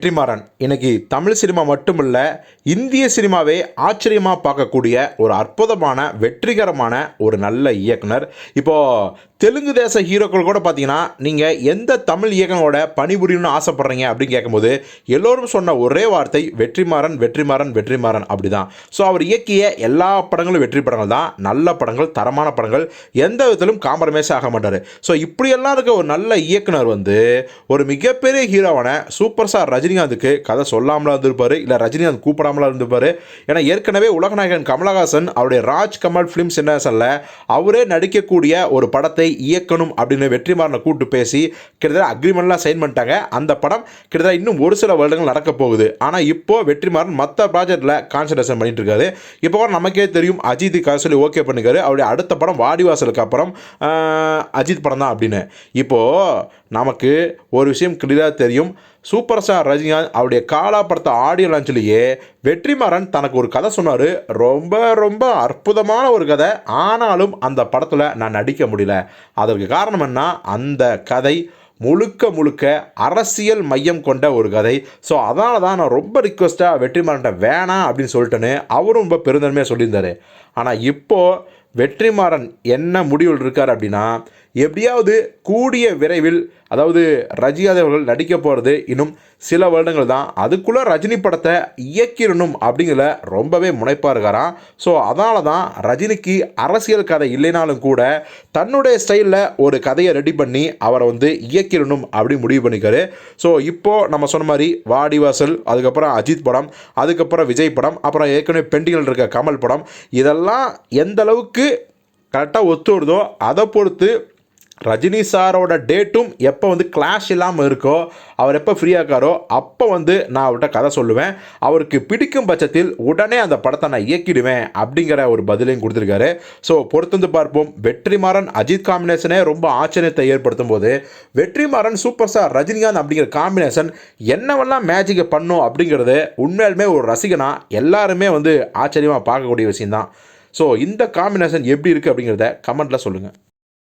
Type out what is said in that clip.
வெற்றிமாறன். இன்னைக்கு தமிழ் சினிமா மட்டுமில்ல இந்திய சினிமாவே ஆச்சரியமாக பார்க்கக்கூடிய ஒரு அற்புதமான வெற்றிகரமான ஒரு நல்ல இயக்குனர். இப்போ தெலுங்கு தேச ஹீரோக்கள் கூட பார்த்தீங்கன்னா நீங்கள் எந்த தமிழ் இயக்கனோட பணிபுரியணும்னு ஆசைப்பட்றீங்க அப்படின்னு கேட்கும்போது எல்லோரும் சொன்ன ஒரே வார்த்தை வெற்றிமாறன் வெற்றிமாறன் வெற்றிமாறன் அப்படிதான். ஸோ அவர் இயக்கிய எல்லா படங்களும் வெற்றி படங்கள் தான். நல்ல படங்கள் தரமான படங்கள் எந்த விதத்திலும் காம்ப்ரமைஸ் ஆக மாட்டார். ஸோ இப்படியெல்லாம் இருக்க ஒரு நல்ல இயக்குனர் வந்து ஒரு மிகப்பெரிய ஹீரோவான சூப்பர் ஸ்டார் ரஜினி ரஜினிகாந்துக்கு கதை சொல்லாமலா இருந்திருப்பாரு இல்லை ரஜினிகாந்த் கூப்பிடாமலா இருந்திருப்பாரு. ஏன்னா ஏற்கனவே உலகநாயகன் கமலஹாசன் அவருடைய ராஜ் கமல் ஃபிலிம்ஸ் இன்டர்நேஷனில் அவரே நடிக்கக்கூடிய ஒரு படத்தை இயக்கணும் அப்படின்னு வெற்றிமாறனை கூப்பிட்டு பேசி கிட்டத்தட்ட அக்ரிமெண்ட்லாம் சைன் பண்ணிட்டாங்க. அந்த படம் கிட்டத்தட்ட இன்னும் ஒரு சில வருடங்கள் நடக்க போகுது. ஆனால் இப்போ வெற்றிமாறன் மற்ற ப்ராஜெக்டில் கான்சன்ட்ரேஷன் பண்ணிட்டு இருக்காரு. இப்போ கூட நமக்கே தெரியும் அஜித் கதை சொல்லி ஓகே பண்ணிக்காரு. அவருடைய அடுத்த படம் வாடிவாசலுக்கு அப்புறம் அஜித் படம் தான் அப்படின்னு. இப்போது நமக்கு ஒரு விஷயம் கிளியராக தெரியும். சூப்பர் ஸ்டார் ரஜினிகாந்த் அவருடைய காலா படத்தை ஆடியோ லான்ச்லேயே வெற்றிமாறன் தனக்கு ஒரு கதை சொன்னார். ரொம்ப ரொம்ப அற்புதமான ஒரு கதை. ஆனாலும் அந்த படத்தில் நான் நடிக்க முடியல. அதற்கு காரணம் என்ன? அந்த கதை முழுக்க முழுக்க அரசியல் மையம் கொண்ட ஒரு கதை. ஸோ அதனால தான் நான் ரொம்ப ரிக்வஸ்ட்டாக வெற்றிமாறன்ட்ட வேணாம் அப்படின்னு சொல்லிட்டேன்னு அவரும் ரொம்ப பெருந்தன்மையாக சொல்லியிருந்தார். ஆனால் இப்போது வெற்றிமாறன் என்ன முடிவில் இருக்கார் அப்படின்னா எப்படியாவது கூடிய விரைவில் அதாவது ரஜினிகாந்த் அவர்கள் நடிக்க போகிறது இன்னும் சில வருடங்கள் தான். அதுக்குள்ளே ரஜினி படத்தை இயக்கிடணும் அப்படிங்கிற ரொம்பவே முனைப்பாக இருக்காராம் ஸோ அதனால தான் ரஜினிக்கு அரசியல் கதை இல்லைனாலும் கூட தன்னுடைய ஸ்டைலில் ஒரு கதையை ரெடி பண்ணி அவரை வந்து இயக்கிடணும் அப்படி முடிவு பண்ணிக்காரு ஸோ இப்போது நம்ம சொன்ன மாதிரி வாடிவாசல் அதுக்கப்புறம் அஜித் படம் அதுக்கப்புறம் விஜய் படம் அப்புறம் ஏற்கனவே பெண்டிகள் இருக்க கமல் படம் இதெல்லாம் எந்த அளவுக்கு கரெக்டாக ஒத்து வருதோ அதை பொறுத்து ரஜினி சாரோட டேட்டும் எப்போ வந்து கிளாஷ் இல்லாமல் இருக்கோ அவர் எப்போ ஃப்ரீயாக இருக்காரோ அப்போ வந்து நான் அவர்கிட்ட கதை சொல்லுவேன். அவருக்கு பிடிக்கும் பட்சத்தில் உடனே அந்த படத்தை நான் இயக்கிடுவேன் அப்படிங்கிற ஒரு பதிலையும் கொடுத்துருக்காரு. ஸோ பொறுத்து பார்ப்போம். வெற்றிமாறன் அஜித் காம்பினேஷனே ரொம்ப ஆச்சரியத்தை ஏற்படுத்தும் போது வெற்றிமாறன் சூப்பர் ஸ்டார் ரஜினிகாந்த் அப்படிங்கிற காம்பினேஷன் என்னவெல்லாம் மேஜிக்கை பண்ணும் அப்படிங்கிறது உண்மையாலுமே ஒரு ரசிகனா எல்லாருமே வந்து ஆச்சரியமாக பார்க்கக்கூடிய விஷயம்தான். ஸோ இந்த காம்பினேஷன் எப்படி இருக்குது அப்படிங்கிறத கமெண்ட்டில் சொல்லுங்கள்